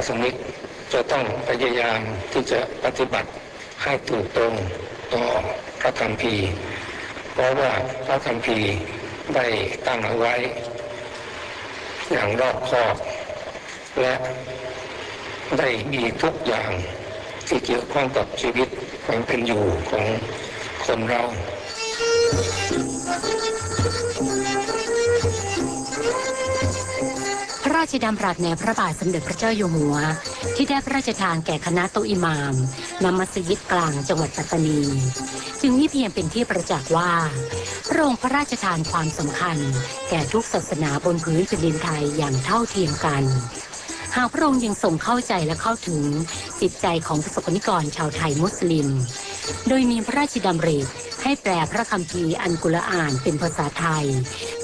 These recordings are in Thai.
าสนิกจะต้องพยายามที่จะปฏิบัติให้ถูกตรงต่อพระคัมภีร์เพราะว่าพระคัมภีร์ได้ตั้งเอาไว้ อย่างรอบคอบ และได้มีทุกอย่างที่เกี่ยวข้องกับชีวิตความเป็นอยู่ของคนเรา ชดำรัสในพระบาทสมเด็จพระเจ้าอยู่หัว ที่ได้พระราชทานแก่คณะโตะอิหมามนำมัสยิดกลางจังหวัดปัตตานี จึงนี่เพียงเป็นที่ประจักษ์ว่า พระองค์พระราชทานความสำคัญ แก่ทุกศาสนาบนพื้นแผ่นดินไทยอย่างเท่าเทียมกัน หากพระองค์ยังทรงเข้าใจและเข้าถึงจิตใจของประสบนิกรชาวไทยมุสลิม โดยมีพระราชดำริให้แปลพระคัมภีร์อันกุรอานเป็นภาษาไทย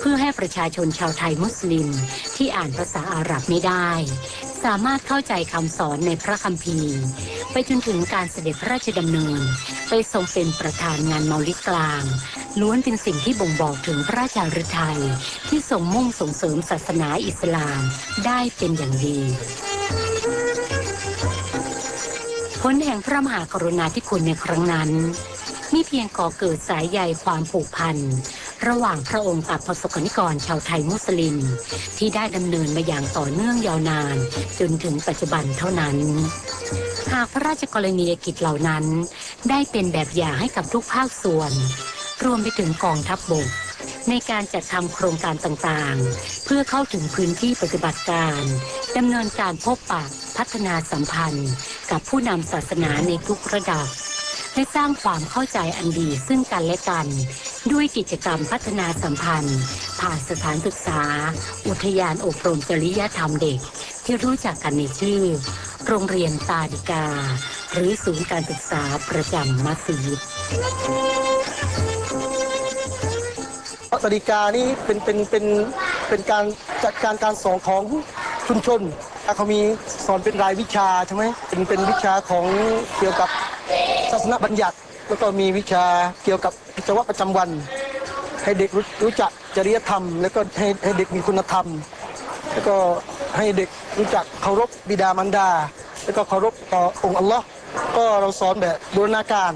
พื่อให้ประชาชนชาวไทยมุสลิม ที่อ่านภาษาอาหรับไม่ได้ สามารถเข้าใจคำสอนในพระคัมภีร์ ไปจนถึงการเสด็จพระราชดำเนิน ไปทรงเป็นประธานงานเมาลิกลาง ล้วนเป็นสิ่งที่บ่งบอกถึงพระราชาฤทัยที่ทรงมุ่งส่งเสริมศาสนาอิสลามได้เป็นอย่างดีผลแห่งพระมหากรุณาธิคุณในครั้งนั้นนี่เพียงก่อเกิดสายใยความผูกพัน ระหว่างพระองค์กับประสบกนิกรชาวไทยมุสลิม ที่ได้ดำเนินมาอย่างต่อเนื่องยาวนาน จนถึงปัจจุบันเท่านั้น หากพระราชกรณียกิจเหล่านั้น ได้เป็นแบบอย่างให้กับทุกภาคส่วน รวมไปถึงกองทัพบบกในการจัดทำโครงการต่างๆ เพื่อเข้าถึงพื้นที่ปฏิบัติการดำเนินการพบปะพัฒนาสัมพันธ์ กับผู้นำศาสนาในทุกระดับ และสร้างความเข้าใจอันดีซึ่งกันและกัน ด้วยกิจกรรมพัฒนาสัมพันธ์ ผ่านสถานศึกษา อุทยานอบรมจริยธรรมเด็ก ที่รู้จักกันในชื่อ โรงเรียนตาดิกา หรือศูนย์การศึกษาประจำมัสยิดตริกานี่เป็นเป็นเป็นเป็นการจัดการการสอนของชุมชนเขามีสอนเป็นรายวิชาใช่ไหมเป็นเป็นวิชาของเกี่ยวกับศาสนบัญญัติ แล้วก็มีวิชาเกี่ยวกับกิจวัตรประจำวัน ให้เด็กรู้รู้จักจริยธรรม แล้วก็ให้ให้เด็กมีคุณธรรม แล้วก็ให้เด็กรู้จักเคารพบิดามารดา แล้วก็เคารพต่อองค์อัลลอฮ์ก็เราสอนแบบบูรณาการ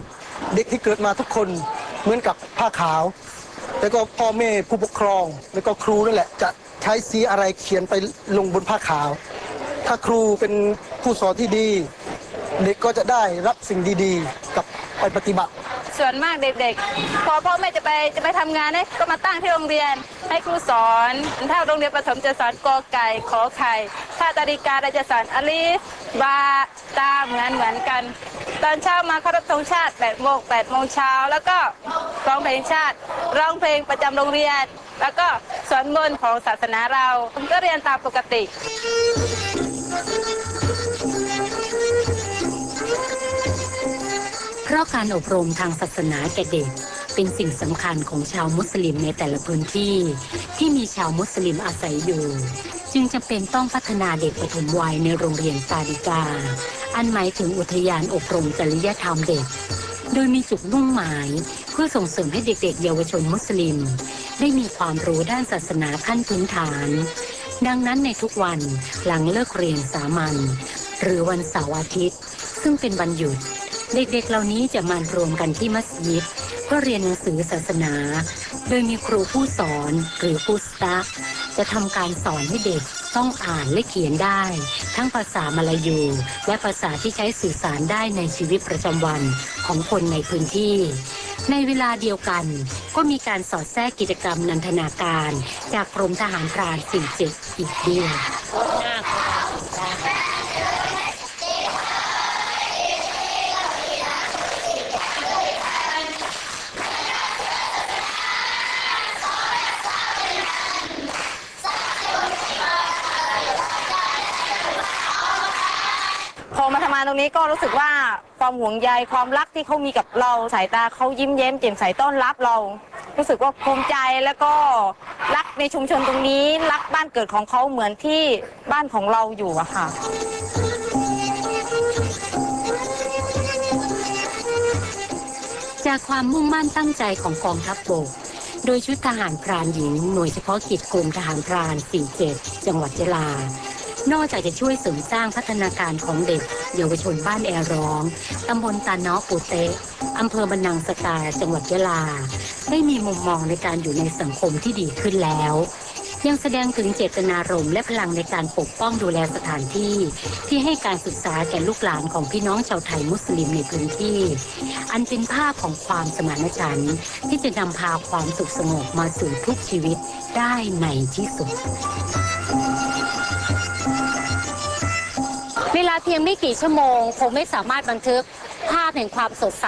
เด็กที่เกิดมาทุกคนเหมือนกับผ้าขาว แล้วก็พ่อแม่ผู้ปกครอง แล้วก็ครูนั่นแหละจะใช้สีอะไรเขียนไปลงบนผ้าขาว ถ้าครูเป็นผู้สอนที่ดี เด็กก็จะได้รับสิ่งดีๆ กับ ไปปฏิบัติ ส่วนมากเด็กๆ พอพ่อแม่จะไปจะไปทำงานเนี่ยก็มาตั้งที่โรงเรียน ให้ครูสอน ถ้าโรงเรียนประถมจะสอนกอไก่ขอไข่ ถ้าตาริกาเราจะสอนอลิฟบาตาเหมือนเหมือนกัน ตอนเช้ามาเคารพธงชาติ8โมง8โมงเช้าแล้วก็ร้องเพลงชาติ ร้องเพลงประจำโรงเรียน แล้วก็สอนมนต์ของศาสนาเราก็เรียนตามปกติ เพราะการอบรมทางศาสนาแก่เด็ก เป็นสิ่งสำคัญของชาวมุสลิมในแต่ละพื้นที่ ที่มีชาวมุสลิมอาศัยอยู่ จึงจำเป็นต้องพัฒนาเด็กปฐมวัยในโรงเรียนซาดิกา อันหมายถึงอุทยานอบรมจริยธรรมเด็ก โดยมีจุดมุ่งหมาย เพื่อส่งเสริมให้เด็กๆ เยาวชนมุสลิม ได้มีความรู้ด้านศาสนาขั้นพื้นฐาน ดังนั้นในทุกวันหลังเลิกเรียนสามัญหรือวันเสาร์อาทิตย์ ซึ่งเป็นวันหยุด เด็กๆเหล่านี้จะมารวมกันที่มัสยิดเพื่อเรียนหนังสือศาสนา โดยมีครูผู้สอนหรือผู้สตาฟจะทำการสอนให้เด็กต้องอ่านและเขียนได้ ทั้งภาษามลายู และภาษาที่ใช้สื่อสารได้ในชีวิตประจำวันของคนในพื้นที่ ในเวลาเดียวกัน ก็มีการสอดแทรกกิจกรรมนันทนาการ จากกรมทหารพราน47อีกด้วย มาตรงนี้ก็รู้สึกว่าความห่วงใยความรักที่เขามีกับเราสายตาเขายิ้มแย้มแจ่มใสต้อนรับเรา รู้สึกว่าภูมิใจแล้วก็รักในชุมชนตรงนี้ รักบ้านเกิดของเขาเหมือนที่บ้านของเราอยู่อะค่ะจากความมุ่งมั่นตั้งใจของกองทัพบก โดยชุดทหารพรานหญิงหน่วยเฉพาะกิจกรมทหารพราน 47 จังหวัดยะลา นอกจากจะช่วยเสริมสร้างพัฒนาการของเด็ก เยาวชนบ้านแอร้อง ตำบลตาเนาะปูเตะอำเภอบันนังสตาจังหวัดยะลา ได้มีมุมมองในการอยู่ในสังคมที่ดีขึ้นแล้ว ยังแสดงถึงเจตนารมณ์และพลังในการปกป้องดูแลสถานที่ ที่ให้การศึกษาแก่ลูกหลานของพี่น้องชาวไทยมุสลิมในพื้นที่ อันเป็นภาพของความสมานฉันท์ที่จะนำพาความสุขสงบมาสู่ทุกชีวิตได้ในที่สุด เวลาเพียงไม่กี่ชั่วโมง คงไม่สามารถบันทึกภาพแห่งความสดใส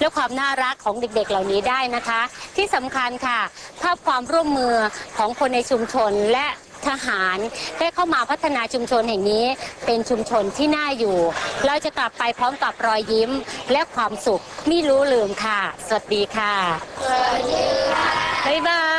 และความน่ารักของเด็กๆ เหล่านี้ได้นะคะ ที่สำคัญค่ะ ภาพความร่วมมือของคนในชุมชนและทหารได้เข้ามาพัฒนาชุมชนแห่งนี้เป็นชุมชนที่น่าอยู่ เราจะกลับไปพร้อมกับรอยยิ้มและความสุขไม่รู้ลืมค่ะ สวัสดีค่ะบ๊ายบาย